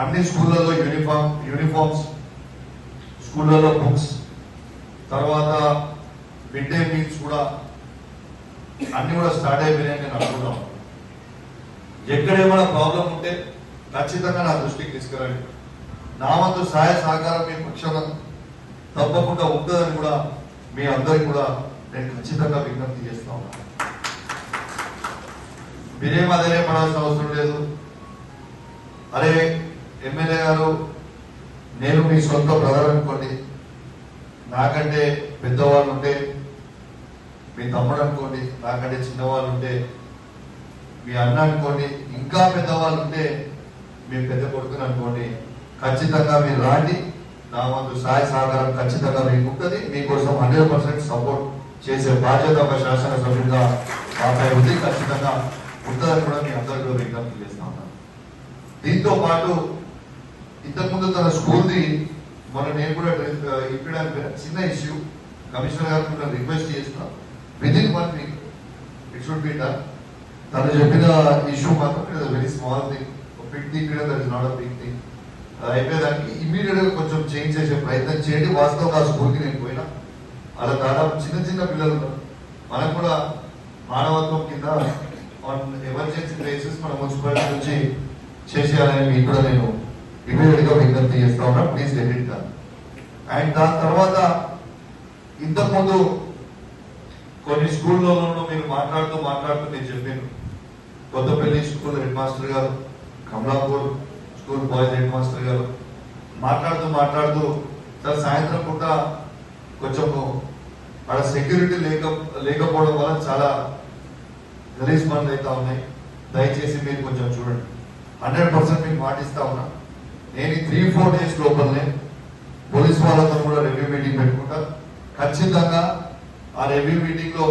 అన్ని స్కూళ్ళలో uniform uniforms స్కూళ్ళలో బుక్స్. తర్వాత మిడ్ డే మీల్స్ కూడా అన్ని కూడా స్టార్ట్ అయిపోయినాయని నేను అనుకుంటాం ఎక్కడ ఏమైనా ప్రాబ్లం ఉంటే ఖచ్చితంగా నా దృష్టికి తీసుకురండి. నా వంతు సహాయ సహకారం మీ పక్షాన తప్పకుండా ఉంటుందని కూడా మీ అందరికి కూడా నేను ఖచ్చితంగా విజ్ఞప్తి చేస్తా ఉన్నాను. మీరేం అదే పడాల్సిన అవసరం లేదు. అరే ఎమ్మెల్యే గారు నేను మీ సొంత బ్రదర్ అనుకోండి. నాకంటే పెద్దవాళ్ళు ఉంటే మీ తమ్ముడు అనుకోండి నాకంటే చిన్నవాళ్ళు ఉంటే మీ అన్న అనుకోండి ఇంకా పెద్దవాళ్ళు ఉంటే మీ పెద్ద కొడుకుని అనుకోండి ఖచ్చితంగా మీరు రాండి నా వంతు సహాయ సహకారం ఖచ్చితంగా మీకు ఉంటుంది. మీకోసం హండ్రెడ్ పర్సెంట్ సపోర్ట్ చేసే బాధ్యత ఒక శాసనసభ్యుడిగా మాపై ఉంది. ఖచ్చితంగా ఉంటుందని కూడా మీ అందరికీ విజ్ఞప్తి చేస్తా ఉన్నాను. దీంతో పాటు ఇంతకుముందు తన స్కూల్ది మన నేను కూడా ఇప్పడానికి చిన్న ఇష్యూ. కమిషనర్ గారు కూడా రిక్వెస్ట్ చేస్తున్నా with in one week it should be done తను చెప్పిన ఇష్యూ మాత్రం it very small thing big thing that is not a big thing అయిపోయేదానికి ఇమీడియట్గా కొంచెం చేంజ్ చేసే ప్రయత్నం చేయండి. వాస్తవంగా ఆ స్కూల్కి నేను పోయినా. అలా దాదాపు చిన్న చిన్న పిల్లలు మనకు కూడా మానవత్వం కింద ఆన్ ఎమర్జెన్సీ బేసిస్ మన మున్సిపాలిటీ నుంచి చేసేయాలని మీకు కూడా నేను ఇమీడియట్గా విజ్ఞప్తి చేస్తా ఉన్నా ప్లీజ్ ఎడిట్ అండ్ దాని తర్వాత ఇంతకుముందు కొన్ని స్కూల్లోనూ మీరు మాట్లాడుతూ మాట్లాడుతూ నేను చెప్పాను. కొత్తపల్లి స్కూల్ హెడ్ మాస్టర్ గారు Kamalapur school boys head master గారు మాట్లాడుతూ మాట్లాడుతూ సార్ సాయంత్రం పూట కొంచెం అక్కడ సెక్యూరిటీ లేక లేకపోవడం వల్ల చాలా గలీజ్ పనులు అవుతా ఉన్నాయి. దయచేసి మీరు కొంచెం చూడండి. హండ్రెడ్ పర్సెంట్ మీకు మాటిస్తా ఉన్నా. నేను త్రీ ఫోర్ డేస్ లోపలనే పోలీస్ వాళ్ళతో కూడా రివ్యూ మీటింగ్ పెట్టుకుంటా. ఖచ్చితంగా ఆ రివ్యూ మీటింగ్లో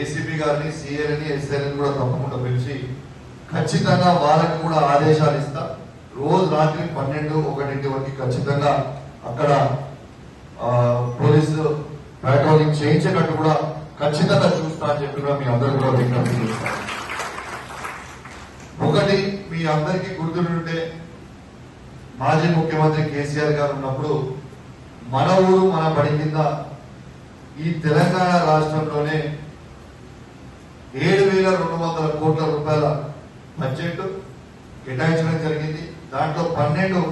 ఏసీపీ గారిని సిఏని ఎస్ఐని కూడా తప్పకుండా పిలిచి ఖచ్చితంగా వాళ్ళకి కూడా ఆదేశాలు ఇస్తా. రోజు రాత్రి పన్నెండు ఒకటింటి వరకు ఖచ్చితంగా అక్కడ పోలీసు పెట్రోలింగ్ చేయించేటట్టు కూడా ఖచ్చితంగా చూస్తా అని చెప్పి కూడా మీ అందరూ కూడా విజ్ఞప్తి చేస్తాను ఒకటి మీ అందరికీ గుర్తుంటే మాజీ ముఖ్యమంత్రి కేసీఆర్ గారు ఉన్నప్పుడు మన ఊరు మన బడి కింద ఈ తెలంగాణ రాష్ట్రంలోనే ఏడు వేల రెండు వందల కోట్ల రూపాయల బడ్జెట్ కేటాయించడం జరిగింది. దాంట్లో పన్నెండు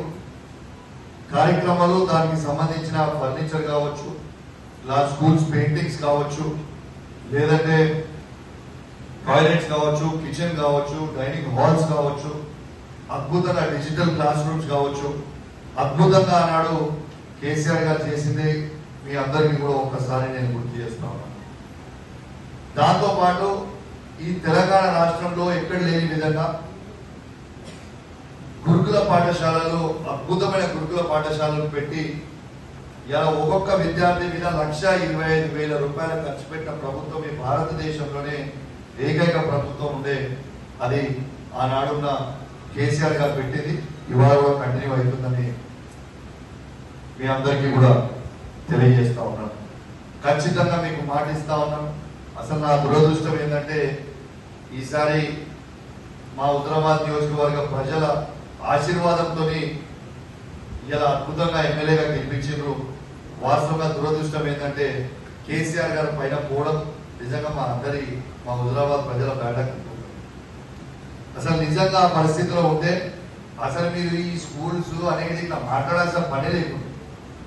కార్యక్రమాలు దానికి సంబంధించిన ఫర్నిచర్ కావచ్చు ఇలా స్కూల్స్ పెయింటింగ్స్ కావచ్చు లేదంటే టాయిలెట్స్ కావచ్చు కిచెన్ కావచ్చు డైనింగ్ హాల్స్ కావచ్చు అద్భుతంగా డిజిటల్ క్లాస్ రూమ్స్ కావచ్చు. అద్భుతంగా ఆనాడు కేసీఆర్ గారు చేసింది మీ అందరికీ కూడా ఒక్కసారి నేను గుర్తు చేస్తా ఉన్నాను దాంతో పాటు ఈ తెలంగాణ రాష్ట్రంలో ఎక్కడ లేని విధంగా గురుకుల పాఠశాలలు అద్భుతమైన గురుకుల పాఠశాలలు పెట్టి ఇలా ఒక్కొక్క విద్యార్థి మీద లక్ష ఇరవై ఐదు వేల రూపాయలు ఖర్చు పెట్టిన ప్రభుత్వం ఈ భారతదేశంలోనే ఏకైక ప్రభుత్వం ఉండే అది ఆనాడున్న కేసీఆర్ గారు పెట్టింది ఇవాళ కూడా కంటిన్యూ అవుతుందని మీ అందరికీ కూడా తెలియజేస్తా ఉన్నాను. ఖచ్చితంగా మీకు మాటిస్తా ఉన్నాను. అసలు నా దురదృష్టం ఏంటంటే ఈసారి మా ఉత్తరాబాద్ నియోజకవర్గ ప్రజల ఆశీర్వాదంతో ఇలా అద్భుతంగా ఎమ్మెల్యేగా గెలిపించారు వాస్తవంగా దురదృష్టం ఏంటంటే కేసీఆర్ గారి పైన పోవడం నిజంగా మా అందరి మా హుజరాబాద్ ప్రజల బేటకు అసలు నిజంగా ఆ పరిస్థితిలో ఉంటే అసలు మీరు ఈ స్కూల్స్ అనేది ఇట్లా మాట్లాడాల్సిన పని లేకుండా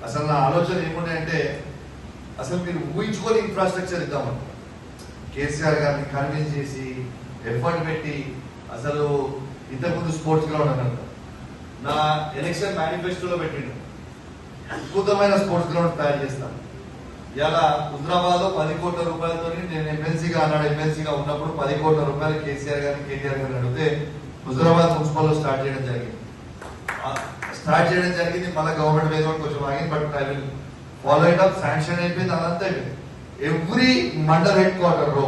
అసలు నా ఆలోచన ఏముండే అంటే అసలు మీరు ఊహించుకొని ఇన్ఫ్రాస్ట్రక్చర్ ఇద్దామని. కేసీఆర్ గారిని కన్విన్స్ చేసి ఎఫర్ట్ పెట్టి అసలు ఇంతకుముందు స్పోర్ట్స్ గ్రౌండ్ అన్నారు నా ఎలక్షన్ మేనిఫెస్టోలో పెట్టిండు. అద్భుతమైన స్పోర్ట్స్ గ్రౌండ్ తయారు చేస్తాను. ఇలా హుజరాబాద్లో పది కోట్ల రూపాయలతో నేను ఎమ్మెల్సీగా అన్నాడు ఎమ్మెల్సీగా ఉన్నప్పుడు పది కోట్ల రూపాయలు కేసీఆర్ గారిని కేటీఆర్ గారిని అడిగితే హుజరాబాద్ మున్సిపల్ స్టార్ట్ చేయడం జరిగింది. స్టార్ట్ చేయడం జరిగింది మళ్ళీ గవర్నమెంట్ మీద కొంచెం ఆగింది but I will follow it up sanction అయిపోయింది అదంతా అయిపోయింది. ఎవ్రీ మండల్ హెడ్ క్వార్టర్లో